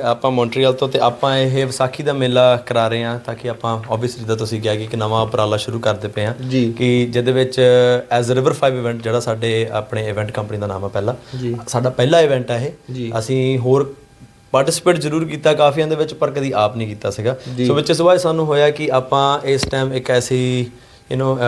ਆਪਾਂ ਮੌਂਟਰੀਅਲ ਤੋਂ ਤੇ ਆਪਾਂ ਇਹ ਵਿਸਾਖੀ ਦਾ ਮੇਲਾ ਕਰਾ ਰਹੇ ਹਾਂ ਤਾਂ ਕਿ ਆਪਾਂ ਆਬਵੀਅਸਲੀ ਤਾਂ ਤੁਸੀਂ ਕਿਹਾ ਕਿ ਇੱਕ ਨਵਾਂ ਉਪਰਾਲਾ ਸ਼ੁਰੂ ਕਰਦੇ ਪਏ ਹਾਂ। ਕਿ ਜਿਹਦੇ ਵਿੱਚ ਐਜ਼ ਰਿਵਰ 5 ਇਵੈਂਟ ਜਿਹੜਾ ਸਾਡੇ ਆਪਣੇ ਇਵੈਂਟ ਕੰਪਨੀ ਦਾ ਨਾਮ ਹੈ ਪਹਿਲਾ। ਸਾਡਾ ਪਹਿਲਾ ਇਵੈਂਟ ਹੈ। ਇਹ ਅਸੀਂ ਹੋਰ ਪਾਰਟਿਸਿਪੇਟ ਜ਼ਰੂਰ ਕੀਤਾ ਕਾਫੀਆਂ ਦੇ ਵਿੱਚ ਪਰ ਕਦੀ ਆਪ ਨਹੀਂ ਕੀਤਾ ਸੀਗਾ ਸੋ ਵਿੱਚ ਇਸ ਵਾਰ ਸਾਨੂੰ ਹੋਇਆ ਕਿ ਆਪਾਂ ਇਸ ਟਾਈਮ ਇੱਕ ਐਸੀ ਯੂ نو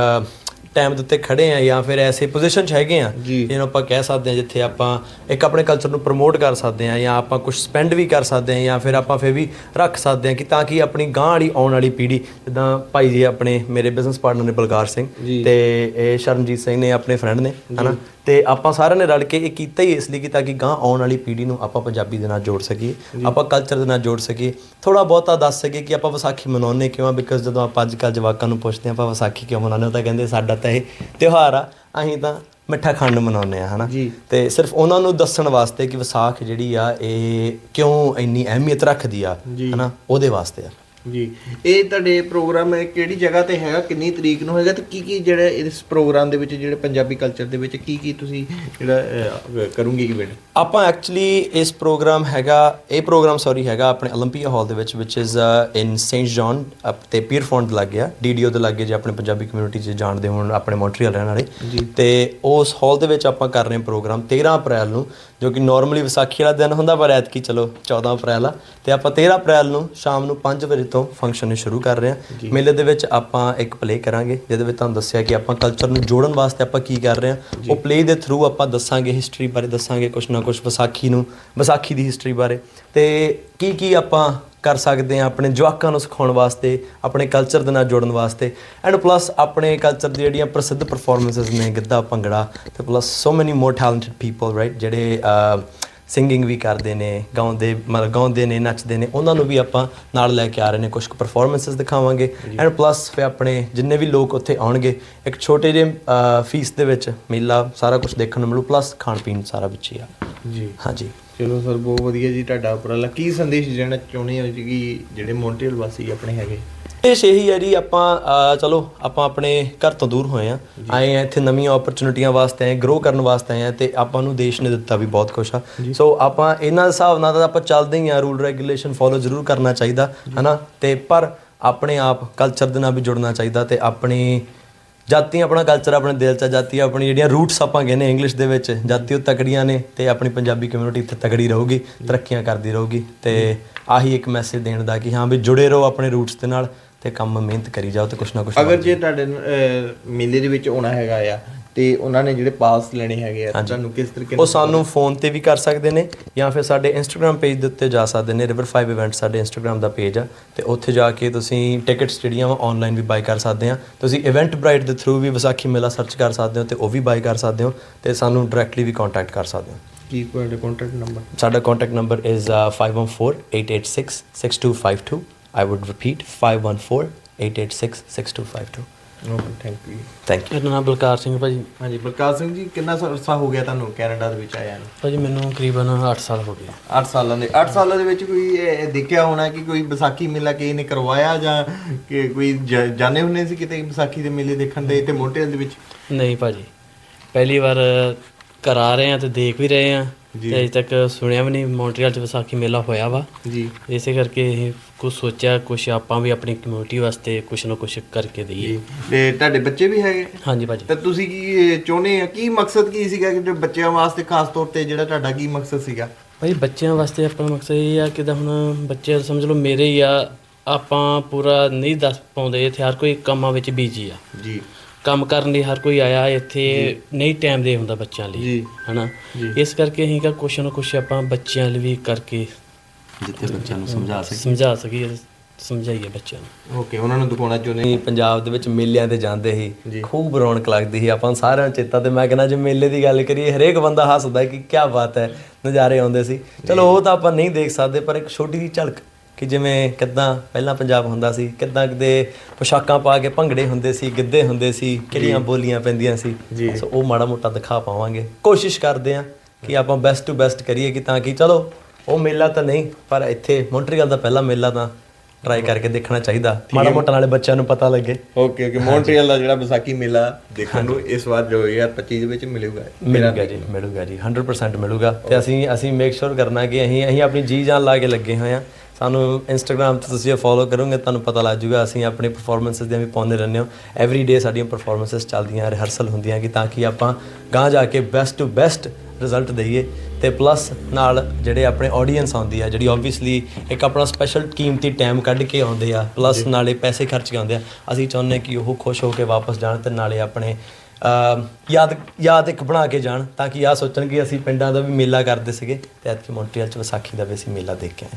ਟਾਈਮ ਦੇ ਉੱਤੇ ਖੜੇ ਆ ਜਾਂ ਫਿਰ ਐਸੇ ਪੋਜੀਸ਼ਨ 'ਚ ਹੈਗੇ ਆ। ਜਿਹਨੂੰ ਆਪਾਂ ਕਹਿ ਸਕਦੇ ਹਾਂ ਜਿੱਥੇ ਆਪਾਂ ਇੱਕ ਆਪਣੇ ਕਲਚਰ ਨੂੰ ਪ੍ਰਮੋਟ ਕਰ ਸਕਦੇ ਹਾਂ ਜਾਂ ਆਪਾਂ ਕੁਝ ਸਪੈਂਡ ਵੀ ਕਰ ਸਕਦੇ ਹਾਂ ਜਾਂ ਫਿਰ ਆਪਾਂ ਫਿਰ ਵੀ ਰੱਖ ਸਕਦੇ ਹਾਂ ਕਿ ਤਾਂ ਕਿ ਆਪਣੀ ਗਾਂ ਵਾਲੀ ਆਉਣ ਵਾਲੀ ਪੀੜ੍ਹੀ ਜਿੱਦਾਂ ਭਾਈ ਜੀ ਆਪਣੇ ਮੇਰੇ ਬਿਜ਼ਨਸ ਪਾਰਟਨਰ ਨੇ ਬਲਕਾਰ ਸਿੰਘ। ਤੇ ਇਹ ਸ਼ਰਨਜੀਤ ਸਿੰਘ ਨੇ ਆਪਣੇ ਫਰੈਂਡ ਨੇ ਹਨਾ? ਤੇ ਆਪਾਂ ਸਾਰਿਆਂ ਨੇ ਰਲ ਕੇ ਇਹ ਕੀਤਾ ਹੀ ਇਸ ਲਈ ਕਿ ਤਾਂ ਕਿ ਗਾਂ ਆਉਣ ਵਾਲੀ ਪੀੜ੍ਹੀ ਨੂੰ ਆਪਾਂ ਪੰਜਾਬੀ ਦੇ ਨਾਲ ਜੋੜ ਸਕੀਏ ਆਪਾਂ ਕਲਚਰ ਦੇ ਨਾਲ ਜੋੜ ਸਕੀਏ। ਥੋੜਾ ਬਹੁਤਾ ਦੱਸ ਸਕੀਏ ਕਿ ਆਪਾਂ ਵਿਸਾਖੀ ਮਨਾਉਂਦੇ ਕਿਉਂ ਆ? ਬਿਕਾਜ਼ ਜਦੋਂ ਆਪਾਂ ਅੱਜ ਕੱਲ੍ਹ ਜਵਾਕਾਂ ਨੂੰ ਪੁੱਛਦੇ ਆਪਾਂ ਵਿਸਾਖੀ ਕਿਉਂ ਮਨਾਉਂਦੇ ਤਾਂ ਕਹਿੰਦੇ ਸਾਡਾ ਤਾਂ ਇਹ ਤਿਉਹਾਰ ਆ ਅਸੀਂ ਤਾਂ ਮਿੱਠਾ ਖੰਡ ਮਨਾਉਂਦੇ ਆ ਹਨਾ। ਤੇ ਸਿਰਫ ਉਹਨਾਂ ਨੂੰ ਦੱਸਣ ਵਾਸਤੇ ਕਿ ਵਿਸਾਖ ਜਿਹੜੀ ਆ ਇਹ ਕਿਉਂ ਇੰਨੀ ਅਹਿਮੀਅਤ ਰੱਖਦੀ ਆ। ਹਨਾ ਉਹਦੇ ਵਾਸਤੇ ਆ ਜੀ ਇਹ ਤੁਹਾਡੇ ਪ੍ਰੋਗਰਾਮ ਹੈ ਕਿਹੜੀ ਜਗ੍ਹਾ ਤੇ ਹੈਗਾ ਕਿੰਨੀ ਤਰੀਕ ਨੂੰ ਹੈਗਾ ਤੇ ਕੀ ਕੀ ਜਿਹੜਾ ਇਸ ਪ੍ਰੋਗਰਾਮ ਦੇ ਵਿੱਚ ਜਿਹੜੇ ਪੰਜਾਬੀ ਕਲਚਰ ਦੇ ਵਿੱਚ ਕੀ ਕੀ ਤੁਸੀਂ ਜਿਹੜਾ ਅਹ, ਕਰੋਗੇ ਇਵੈਂਟ ਆਪਾਂ ਐਕਚੁਅਲੀ ਇਸ ਪ੍ਰੋਗਰਾਮ ਹੈਗਾ ਇਹ ਪ੍ਰੋਗਰਾਮ ਸੌਰੀ ਹੈਗਾ ਆਪਣੇ 올림픽 ਹਾਲ ਦੇ ਵਿੱਚ ਵਿਚ ਇਜ਼ ਇਨ ਸੇਂਟ ਜੌਨ ਤੇ ਪੀਰ ਫੌਂਟ ਦੇ ਲੱਗੇ ਆ ਡੀਡੀਓ ਦੇ ਲੱਗੇ ਜੇ ਆਪਣੇ ਪੰਜਾਬੀ ਕਮਿਊਨਿਟੀ 'ਚ ਜਾਣਦੇ ਹੋਣ ਆਪਣੇ ਮੌਂਟਰੀਅਲ ਰਹਿਣ ਵਾਲੇ ਤੇ ਉਸ ਹਾਲ ਦੇ ਵਿੱਚ ਆਪਾਂ ਕਰ ਰਹੇ ਹਾਂ ਪ੍ਰੋਗਰਾਮ 13 ਅਪ੍ਰੈਲ ਨੂੰ ਜੋ ਕਿ ਨਾਰਮਲੀ ਵਿਸਾਖੀ ਵਾਲਾ ਦਿਨ ਹੁੰਦਾ ਪਰ ਐਤਕੀ ਚਲੋ 14 ਅਪ੍ਰੈਲ ਆ। ਤੇ ਆਪਾਂ 13 ਅਪ੍ਰੈਲ ਨੂੰ ਸ਼ਾਮ ਨੂੰ 5 ਵਜੇ ਤੋਂ ਫੰਕਸ਼ਨ ਨੂੰ ਸ਼ੁਰੂ ਕਰ ਰਹੇ ਹਾਂ। ਮੇਲੇ ਦੇ ਵਿੱਚ ਆਪਾਂ ਇੱਕ ਪਲੇ ਕਰਾਂਗੇ ਜਿਹਦੇ ਵਿੱਚ ਤੁਹਾਨੂੰ ਦੱਸਿਆ ਕਿ ਆਪਾਂ ਕਲਚਰ ਨੂੰ ਜੋੜਨ ਵਾਸਤੇ ਆਪਾਂ ਕੀ ਕਰ ਰਹੇ ਹਾਂ। ਉਹ ਪਲੇ ਦੇ ਥਰੂ ਆਪਾਂ ਦੱਸਾਂਗੇ ਹਿਸਟਰੀ ਬਾਰੇ ਦੱਸਾਂਗੇ ਕੁਝ ਨਾ ਕੁਝ ਵਿਸਾਖੀ ਨੂੰ ਵਿਸਾਖੀ ਦੀ ਹਿਸਟਰੀ ਬਾਰੇ। ਤੇ ਕੀ ਕੀ ਆਪਾਂ ਕਰ ਸਕਦੇ ਆ ਆਪਣੇ ਜਵਾਕਾਂ ਨੂੰ ਸਿਖਾਉਣ ਵਾਸਤੇ ਆਪਣੇ ਕਲਚਰ ਦੇ ਨਾਲ ਜੋੜਨ ਵਾਸਤੇ। ਐਂਡ ਪਲੱਸ ਆਪਣੇ ਕਲਚਰ ਦੀ ਜਿਹੜੀਆਂ ਪ੍ਰਸਿੱਧ ਪਰਫਾਰਮੈਂਸਸ ਨੇ ਗਿੱਧਾ ਭੰਗੜਾ ਤੇ plus so many more talented people right ਜਿਹੜੇ ਸਿੰਗਿੰਗ ਵੀ ਕਰਦੇ ਨੇ ਗਾਉਂਦੇ ਮਤਲਬ ਗਾਉਂਦੇ ਨੇ ਨੱਚਦੇ ਨੇ ਉਹਨਾਂ ਨੂੰ ਵੀ ਆਪਾਂ ਨਾਲ ਲੈ ਕੇ ਆ ਰਹੇ ਨੇ ਕੁਝ ਪਰਫਾਰਮੈਂਸਸ ਦਿਖਾਵਾਂਗੇ। ਐਂਡ ਪਲੱਸ ਫਿਰ ਆਪਣੇ ਜਿੰਨੇ ਵੀ ਲੋਕ ਉੱਥੇ ਆਉਣਗੇ ਇੱਕ ਛੋਟੇ ਜਿਹੇ ਫੀਸ ਦੇ ਵਿੱਚ ਮੇਲਾ ਸਾਰਾ ਕੁਝ ਦੇਖਣ ਨੂੰ ਮਿਲੂ ਪਲੱਸ ਖਾਣ ਪੀਣ ਸਾਰਾ ਵਿੱਚ ਹੀ ਆ। ਜੀ। ਹਾਂਜੀ। ਚਲੋ ਸਰ ਬਹੁਤ ਵਧੀਆ ਜੀ ਤੁਹਾਡਾ ਉਪਰਾਲਾ। ਕੀ ਸੰਦੇਸ਼ ਦੇਣਾ ਚਾਹੁੰਦੇ ਹੋ ਜੀ ਕਿ ਜਿਹੜੇ ਮੌਂਟਰੀਅਲ ਵਾਸੀ ਆਪਣੇ ਹੈਗੇ? ਇਹ ਇਹੀ ਹੈ ਜੀ ਆਪਾਂ ਅਹ, ਚਲੋ ਆਪਾਂ ਆਪਣੇ ਘਰ ਤੋਂ ਦੂਰ ਹੋਏ ਆ ਆਏ ਆ ਇੱਥੇ ਨਵੀਆਂ ਓਪਰਚੁਨਿਟੀਆਂ ਵਾਸਤੇ ਆਏ ਗਰੋ ਕਰਨ ਵਾਸਤੇ ਆਏ ਆ ਤੇ ਆਪਾਂ ਨੂੰ ਦੇਸ਼ ਨੇ ਦਿੱਤਾ ਵੀ ਬਹੁਤ ਕੁਛ ਆ। ਸੋ ਆਪਾਂ ਇਹਨਾਂ ਦੇ ਹਿਸਾਬ ਨਾਲ ਤਾਂ ਆਪਾਂ ਚੱਲਦੇ ਹੀ ਆ ਰੂਲ ਰੈਗੂਲੇਸ਼ਨ ਫੋਲੋ ਜ਼ਰੂਰ ਕਰਨਾ ਚਾਹੀਦਾ ਹਨਾ? ਤੇ ਪਰ ਆਪਣੇ ਆਪ ਕਲਚਰ ਦੇ ਨਾਲ ਵੀ ਜੁੜਨਾ ਚਾਹੀਦਾ ਤੇ ਆਪਣੀ ਜਾਤੀ ਆਪਣਾ ਕਲਚਰ ਆਪਣੇ ਦਿਲ ਚ ਆ, ਜਾਤੀ ਆਪਣੀ ਜਿਹੜੀਆਂ ਰੂਟਸ ਆਪਾਂ ਕਹਿੰਦੇ ਇੰਗਲਿਸ਼ ਦੇ ਵਿੱਚ ਜਾਤੀ ਉਹ ਤਕੜੀਆਂ ਨੇ ਤੇ ਆਪਣੀ ਪੰਜਾਬੀ ਕਮਿਊਨਿਟੀ ਇੱਥੇ ਤਕੜੀ ਰਹੂਗੀ ਤਰੱਕੀਆਂ ਕਰਦੀ ਰਹੂਗੀ ਤੇ ਆਹੀ ਇੱਕ ਮੈਸੇਜ ਦੇਣ ਦਾ ਕਿ ਹਾਂ ਵੀ ਜੁੜੇ ਰਹੋ ਆਪਣੇ ਰੂਟਸ ਦੇ ਨਾਲ ਤੇ ਕੰਮ ਮਿਹਨਤ ਕਰੀ ਜਾਓ ਤੇ ਕੁਛ ਨਾ ਕੁਛ ਅਗਰ ਜੇ ਤੁਹਾਡੇ ਮੇਲੇ ਦੇ ਵਿੱਚ ਆਉਣਾ ਹੈਗਾ ਆ ਤੇ ਉਹਨਾਂ ਨੇ ਜਿਹੜੇ ਪਾਸ ਲੈਣੇ ਹੈਗੇ ਆ ਤੁਹਾਨੂੰ ਕਿਸ ਤਰੀਕੇ ਉਹ ਸਾਨੂੰ ਫੋਨ ਤੇ ਵੀ ਕਰ ਸਕਦੇ ਨੇ ਜਾਂ ਫਿਰ ਸਾਡੇ ਇੰਸਟਾਗ੍ਰam ਪੇਜ ਦੇ ਉੱਤੇ ਜਾ ਸਕਦੇ ਨੇ ਰਿਵਰ 5 ਇਵੈਂਟ ਸਾਡੇ ਇੰਸਟਾਗ੍ਰam ਦਾ ਪੇਜ ਆ ਤੇ ਉੱਥੇ ਜਾ ਕੇ ਤੁਸੀਂ ਟਿਕਟਸ ਜਿਹੜੀਆਂ ਵਾ ਆਨਲਾਈਨ ਵੀ ਬਾਈ ਕਰ ਸਕਦੇ ਆ। ਤੁਸੀਂ ਇਵੈਂਟ ਬ੍ਰਾਈਟ ਦੇ ਥਰੂ ਵੀ ਵਿਸਾਖੀ ਮੇਲਾ ਸਰਚ ਕਰ ਸਕਦੇ ਹੋ ਤੇ ਉਹ ਵੀ ਬਾਈ ਕਰ ਸਕਦੇ ਹੋ ਤੇ ਸਾਨੂੰ ਡਾਇਰੈਕਟਲੀ ਵੀ ਕੰਟੈਕਟ ਕਰ ਸਕਦੇ ਹੋ। ਕੀ ਤੁਹਾਡਾ ਕੰਟੈਕਟ ਨੰਬਰ ਸਾਡਾ contact number is 5148866252 I would repeat 5148866252 okay thank you thank you ਮੇਰਾ ਨਾਮ ਬਲਕਾਰ ਸਿੰਘ ਭਾਜੀ। ਹਾਂਜੀ ਬਲਕਾਰ ਸਿੰਘ ਜੀ ਕਿੰਨਾ ਸਾ- ਅਰਸਾ ਹੋ ਗਿਆ ਤੁਹਾਨੂੰ ਕੈਨੇਡਾ ਦੇ ਵਿੱਚ ਆਇਆ ਨੂੰ? ਭਾਜੀ ਮੈਨੂੰ ਤਕਰੀਬਨ 8 ਸਾਲ ਹੋ ਗਏ। 8 ਸਾਲਾਂ ਦੇ 8 ਸਾਲਾਂ ਦੇ ਵਿੱਚ ਕੋਈ ਇਹ ਦੇਖਿਆ ਹੋਣਾ ਕਿ ਕੋਈ ਵਿਸਾਖੀ ਮੇਲਾ ਕਿਸੇ ਨੇ ਕਰਵਾਇਆ ਜਾਂ ਕਿ ਕੋਈ ਜ- ਜਾਣੇ ਹੁੰਦੇ ਸੀ ਕਿਤੇ ਵਿਸਾਖੀ ਦੇ ਮੇਲੇ ਦੇਖਣ ਦੇ ਤੇ ਮੋਟੇਲ ਦੇ ਵਿੱਚ? ਨਹੀਂ ਭਾਜੀ ਪਹਿਲੀ ਵਾਰ ਕਰਾ ਰਹੇ ਆ ਤੇ ਦੇਖ ਵੀ ਰਹੇ ਆ ਤੇ ਅਜੇ ਤੱਕ ਸੁਣਿਆ ਵੀ ਨਹੀਂ ਮੌਂਟਰੀਅਲ ਚ ਵਿਸਾਖੀ ਮੇਲਾ ਹੋਇਆ ਵਾ। ਜੀ। ਇਸੇ ਕਰਕੇ ਇਹ ਕੁਝ ਸੋਚਿਆ ਕੁਝ ਆਪਾਂ ਵੀ ਆਪਣੀ ਕਮਿਊਨਿਟੀ ਵਾਸਤੇ ਕੁਝ ਨਾ ਕੁਝ ਕਰਕੇ ਦਈਏ। ਤੇ ਤੁਹਾਡੇ ਬੱਚੇ ਵੀ ਹੈਗੇ? ਹਾਂਜੀ ਭਾਜੀ। ਤਾਂ ਤੁਸੀਂ ਕੀ ਚਾਹੁੰਦੇ ਆ? ਕੀ ਮਕਸਦ ਕੀ ਸੀਗਾ ਕਿ ਜੋ ਬੱਚਿਆਂ ਵਾਸਤੇ ਖਾਸ ਤੌਰ ਤੇ ਜਿਹੜਾ ਤੁਹਾਡਾ ਕੀ ਮਕਸਦ ਸੀਗਾ? ਭਾਈ ਬੱਚਿਆਂ ਵਾਸਤੇ ਆਪਣਾ ਮਕਸਦ ਇਹ ਆ ਕਿ ਤਾਂ ਹੁਣ ਬੱਚੇ ਸਮਝ ਲਓ ਮੇਰੇ ਹੀ ਆ ਆਪਾਂ ਪੂਰਾ ਨਹੀਂ ਦੱਸ ਪਾਉਂਦੇ ਇੱਥੇ ਹਰ ਕੋਈ ਕੰਮਾਂ ਵਿੱਚ ਬੀਜੀ ਆ। ਜੀ। ਕੰਮ ਕਰਨ ਲਈ ਹਰ ਕੋਈ ਆਇਆ ਇੱਥੇ ਨਹੀਂ ਟਾਈਮ ਦੇ ਹੁੰਦਾ ਬੱਚਿਆਂ ਲਈ ਹਨਾ? ਇਸ ਕਰਕੇ ਅਸੀਂ ਕਾ ਕੁਛ ਨਾ ਕੁਛ ਆਪਾਂ ਬੱਚਿਆਂ ਲਈ ਵੀ ਕਰਕੇ ਜਿੱਥੇ ਬੱਚਿਆਂ ਨੂੰ ਸਮਝਾ ਸਕੇ ਸਮਝਾ ਸਕੀਏ ਸਮਝਾਈਏ ਬੱਚਿਆਂ ਨੂੰ। ਓਕੇ ਉਹਨਾਂ ਨੂੰ ਦਿਖਾਉਣਾ ਚਾਹੁੰਦੇ ਪੰਜਾਬ ਦੇ ਵਿੱਚ ਮੇਲਿਆਂ ਤੇ ਜਾਂਦੇ ਸੀ ਖੂਬ ਰੌਣਕ ਲੱਗਦੀ ਸੀ ਆਪਾਂ ਨੂੰ ਸਾਰਿਆਂ ਨੂੰ ਚੇਤਾ ਤੇ ਮੈਂ ਕਹਿੰਦਾ ਜੇ ਮੇਲੇ ਦੀ ਗੱਲ ਕਰੀਏ ਹਰੇਕ ਬੰਦਾ ਹੱਸਦਾ ਕਿ ਕੀ ਬਾਤ ਹੈ ਨਜ਼ਾਰੇ ਆਉਂਦੇ ਸੀ। ਚਲੋ ਉਹ ਤਾਂ ਆਪਾਂ ਨਹੀਂ ਦੇਖ ਸਕਦੇ ਪਰ ਇੱਕ ਛੋਟੀ ਜਿਹੀ ਝਲਕ ਕਿ ਜਿਵੇਂ ਕਿੱਦਾਂ ਪਹਿਲਾਂ ਪੰਜਾਬ ਹੁੰਦਾ ਸੀ ਕਿੱਦਾਂ ਕਿਤੇ ਪੋਸ਼ਾਕਾਂ ਪਾ ਕੇ ਭੰਗੜੇ ਹੁੰਦੇ ਸੀ ਗਿੱਧੇ ਹੁੰਦੇ ਸੀ ਕਿਹੜੀਆਂ ਬੋਲੀਆਂ ਪੈਂਦੀਆਂ ਸੀ। ਸੋ ਉਹ ਮਾੜਾ ਮੋਟਾ ਦਿਖਾ ਪਾਵਾਂਗੇ। ਕੋਸ਼ਿਸ਼ ਕਰਦੇ ਆ ਕਿ ਆਪਾਂ ਬੈਸਟ ਟੂ ਬੈਸਟ ਕਰੀਏ ਕਿ ਤਾਂ ਕਿ ਚਲੋ ਉਹ ਮੇਲਾ ਤਾਂ ਨਹੀਂ ਪਰ ਇੱਥੇ ਮੌਂਟਰੀਅਲ ਦਾ ਪਹਿਲਾ ਮੇਲਾ ਤਾਂ ਟਰਾਈ ਕਰਕੇ ਦੇਖਣਾ ਚਾਹੀਦਾ। ਮਾੜਾ ਮੋਟਾ ਨਾਲੇ ਬੱਚਿਆਂ ਨੂੰ ਪਤਾ ਲੱਗੇ। ਓਕੇ ਓਕੇ ਮੌਂਟਰੀਅਲ ਦਾ ਜਿਹੜਾ ਵਿਸਾਖੀ ਮੇਲਾ ਦੇਖਣ ਨੂੰ ਇਸ ਵਾਰ 2025 ਦੇ ਵਿੱਚ ਮਿਲੂਗਾ। ਮਿਲੂਗਾ ਜੀ ਮਿਲੂਗਾ ਜੀ 100% ਮਿਲੂਗਾ। ਤੇ ਅਸੀਂ ਅਸੀਂ ਮੇਕ ਸ਼ੋਰ ਕਰਨਾ ਕਿ ਅਸੀਂ ਅਸੀਂ ਆਪਣੀ ਜੀ ਜਾਨ ਲਾ ਕੇ ਲੱਗੇ ਹੋਏ ਆ ਸਾਨੂੰ ਇੰਸਟਾਗ੍ਰam ਤੇ ਤੁਸੀਂ ਫੋਲੋ ਕਰੋਗੇ ਤੁਹਾਨੂੰ ਪਤਾ ਲੱਗ ਜਾਊਗਾ ਅਸੀਂ ਆਪਣੀ ਪਰਫਾਰਮੈਂਸਸ ਦੀਆਂ ਵੀ ਪਾਉਂਦੇ ਰਹਿੰਦੇ ਹਾਂ। ਐਵਰੀ ਡੇ ਸਾਡੀਆਂ ਪਰਫਾਰਮੈਂਸਸ ਚੱਲਦੀਆਂ ਰਿਹਰਸਲ ਹੁੰਦੀਆਂ ਕਿ ਤਾਂ ਕਿ ਆਪਾਂ ਗਾਂ ਜਾ ਕੇ ਬੈਸਟ ਟੂ ਬੈਸਟ ਰਿਜ਼ਲਟ ਦਈਏ। ਤੇ ਪਲੱਸ ਨਾਲ ਜਿਹੜੇ ਆਪਣੇ ਆਡੀਅנס ਆਉਂਦੀ ਆ ਜਿਹੜੀ ਆਬਵੀਅਸਲੀ ਇੱਕ ਆਪਣਾ ਸਪੈਸ਼ਲ ਕੀਮਤੀ ਟਾਈਮ ਕੱਢ ਕੇ ਆਉਂਦੇ ਆ ਪਲੱਸ ਨਾਲੇ ਪੈਸੇ ਖਰਚ ਕੇ ਆਉਂਦੇ ਆ ਅਸੀਂ ਚਾਹੁੰਦੇ ਕਿ ਉਹ ਖੁਸ਼ ਹੋ ਕੇ ਵਾਪਸ ਜਾਣ ਤੇ ਨਾਲੇ ਆਪਣੇ ਯਾਦ ਯਾਦ ਇੱਕ ਬਣਾ ਕੇ ਜਾਣ ਤਾਂ ਕਿ ਆ ਸੋਚਣ ਕਿ ਅਸੀਂ ਪਿੰਡਾਂ ਦਾ ਵੀ ਮੇਲਾ ਕਰਦੇ ਸੀਗੇ। ਤੇ ਐਤਕੀ ਮੌਂਟਰੀਅਲ ਚ ਵਿਸਾਖੀ ਦਾ ਵੀ ਅਸੀਂ ਮੇਲਾ ਦੇਖ ਕੇ ਆਏ।